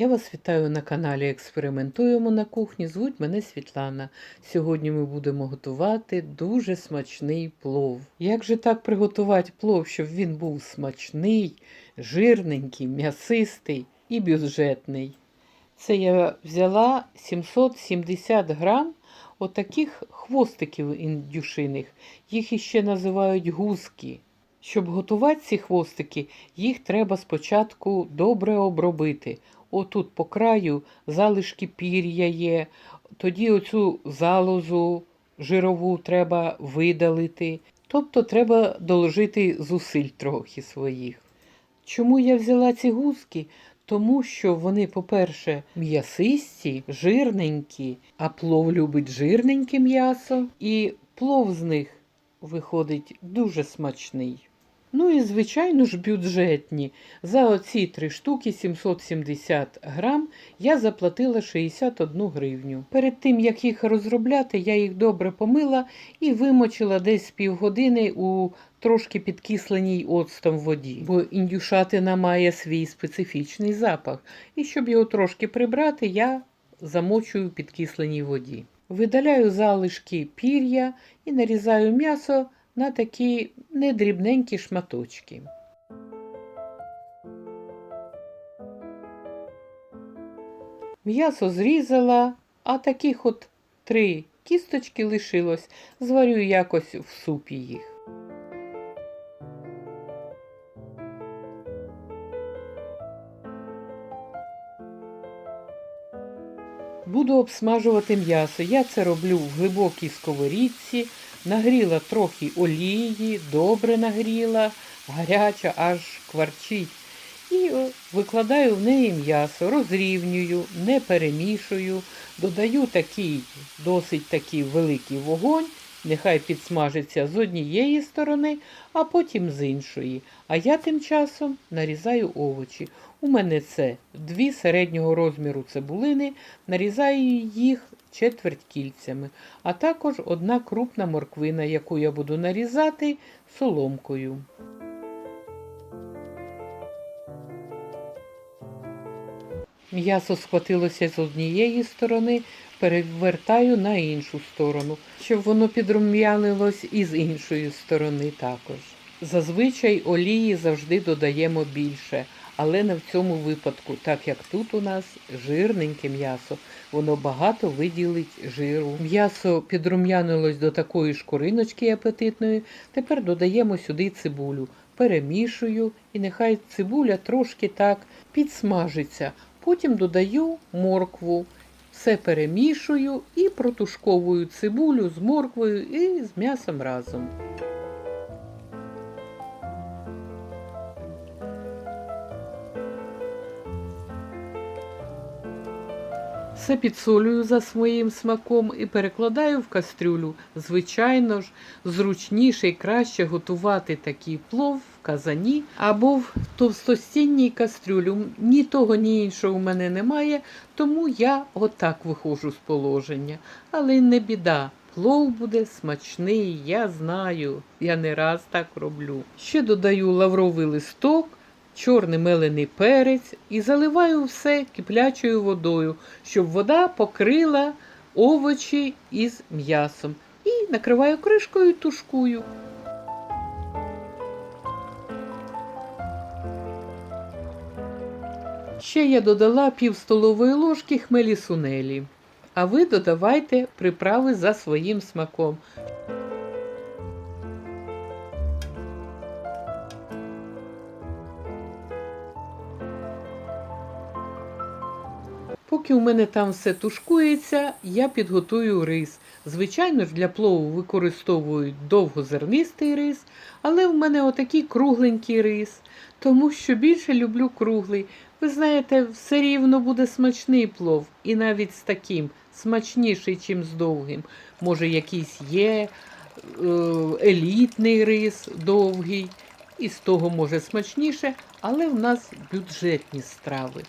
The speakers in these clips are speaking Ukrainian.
Я вас вітаю на каналі Експериментуємо на кухні. Звуть мене Світлана. Сьогодні ми будемо готувати дуже смачний плов. Як же так приготувати плов, щоб він був смачний, жирненький, м'ясистий і бюджетний? Це я взяла 770 грам отаких хвостиків індюшиних. Їх іще називають гузки. Щоб готувати ці хвостики, їх треба спочатку добре обробити. Отут по краю залишки пір'я є, тоді оцю залозу жирову треба видалити. Тобто треба доложити зусиль трохи своїх. Чому я взяла ці гузки? Тому що вони, по-перше, м'ясисті, жирненькі, а плов любить жирненьке м'ясо, і плов з них виходить дуже смачний. Ну і, звичайно ж, бюджетні. За оці три штуки 770 грам я заплатила 61 гривню. Перед тим, як їх розробляти, я їх добре помила і вимочила десь півгодини у трошки підкисленій оцтом воді, бо індюшатина має свій специфічний запах. І щоб його трошки прибрати, я замочую в підкисленій воді. Видаляю залишки пір'я і нарізаю м'ясо на такі недрібненькі шматочки. М'ясо зрізала, а таких от три кісточки лишилось, зварю якось в супі їх. Буду обсмажувати м'ясо. Я це роблю в глибокій сковорідці. Нагріла трохи олії, добре нагріла, гаряча, аж кварчить. І викладаю в неї м'ясо, розрівнюю, не перемішую, додаю такий досить такий великий вогонь, нехай підсмажиться з однієї сторони, а потім з іншої. А я тим часом нарізаю овочі. У мене це дві середнього розміру цибулини, нарізаю їх четверть кільцями, а також одна крупна морквина, яку я буду нарізати соломкою. М'ясо схватилося з однієї сторони, перевертаю на іншу сторону, щоб воно підрум'янилось і з іншої сторони також. Зазвичай олії завжди додаємо більше, але не в цьому випадку, так як тут у нас жирненьке м'ясо, воно багато виділить жиру. М'ясо підрум'янилось до такої шкуриночки апетитної. Тепер додаємо сюди цибулю, перемішую і нехай цибуля трошки так підсмажиться. Потім додаю моркву. Все перемішую і протушковую цибулю з морквою і з м'ясом разом. Все підсолюю за своїм смаком і перекладаю в кастрюлю. Звичайно ж, зручніше і краще готувати такий плов в казані або в товстостінній кастрюлі. Ні того, ні іншого у мене немає, тому я отак виходжу з положення. Але не біда. Плов буде смачний, я знаю. Я не раз так роблю. Ще додаю лавровий листок чорний мелений перець і заливаю все киплячою водою, щоб вода покрила овочі із м'ясом. І накриваю кришкою і тушкую. Ще я додала пів столової ложки хмелі сунелі. А ви додавайте приправи за своїм смаком. Поки у мене там все тушкується, я підготую рис. Звичайно ж, для плову використовують довгозернистий рис, але в мене отакий кругленький рис, тому що більше люблю круглий. Ви знаєте, все рівно буде смачний плов, і навіть з таким смачніший, чим з довгим. Може, якийсь є е, елітний рис довгий, і з того може смачніше, але в нас бюджетні страви.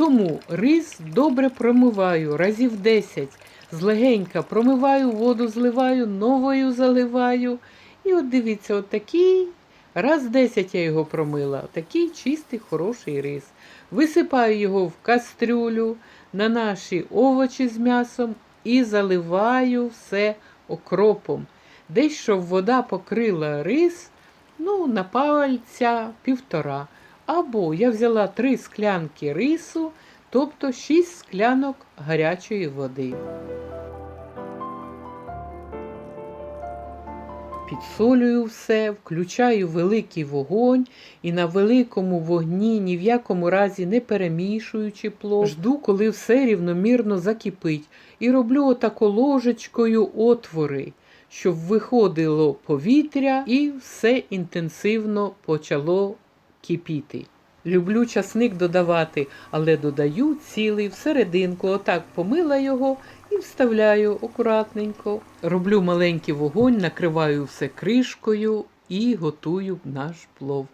Тому рис добре промиваю разів 10. Злегенька промиваю, воду зливаю, новою заливаю. І от дивіться, от такий Раз десять я його промила. Такий чистий, хороший рис. Висипаю його в кастрюлю на наші овочі з м'ясом і заливаю все окропом. Десь щоб вода покрила рис, ну, на пальця півтора. Або я взяла три склянки рису, тобто шість склянок гарячої води. Підсолюю все, включаю великий вогонь і на великому вогні, ні в якому разі не перемішуючи плов, жду, коли все рівномірно закипить, і роблю отако ложечкою отвори, щоб виходило повітря і все інтенсивно почало кипіти. Люблю часник додавати, але додаю цілий всерединку. Отак помила його і вставляю акуратненько. Роблю маленький вогонь, накриваю все кришкою і готую наш плов.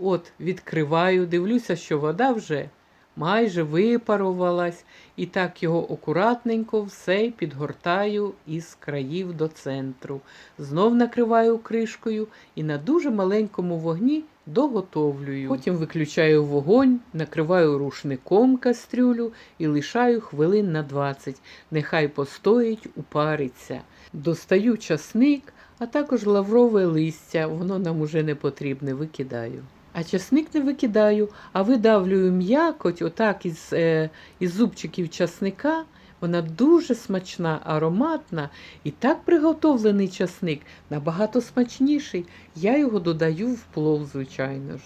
От, відкриваю, дивлюся, що вода вже майже випарувалась, і так його акуратненько все підгортаю із країв до центру. Знов накриваю кришкою і на дуже маленькому вогні доготовлюю. Потім виключаю вогонь, накриваю рушником кастрюлю і лишаю хвилин на 20. Нехай постоїть, упариться. Достаю часник, а також лаврове листя, воно нам уже не потрібне, викидаю. А часник не викидаю, а видавлюю м'якоть, отак із, е, із зубчиків часника. Вона дуже смачна, ароматна. І так приготовлений часник набагато смачніший. Я його додаю в плов, звичайно ж.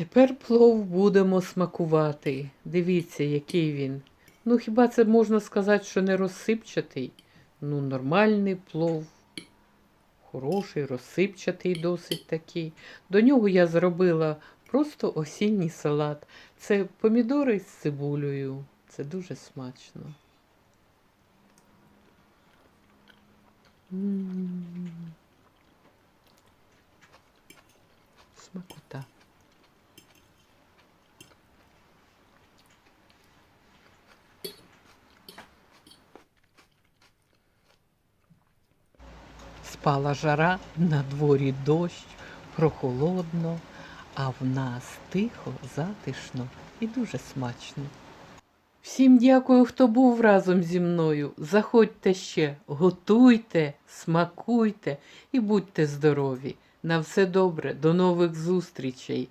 Тепер плов будемо смакувати. Дивіться, який він. Ну, хіба це можна сказати, що не розсипчатий? Ну, нормальний плов. Хороший, розсипчатий досить такий. До нього я зробила просто осінній салат. Це помідори з цибулею. Це дуже смачно. М. Смакота. Спала жара, на дворі дощ, прохолодно, а в нас тихо, затишно і дуже смачно. Всім дякую, хто був разом зі мною. Заходьте ще, готуйте, смакуйте і будьте здорові. На все добре, до нових зустрічей.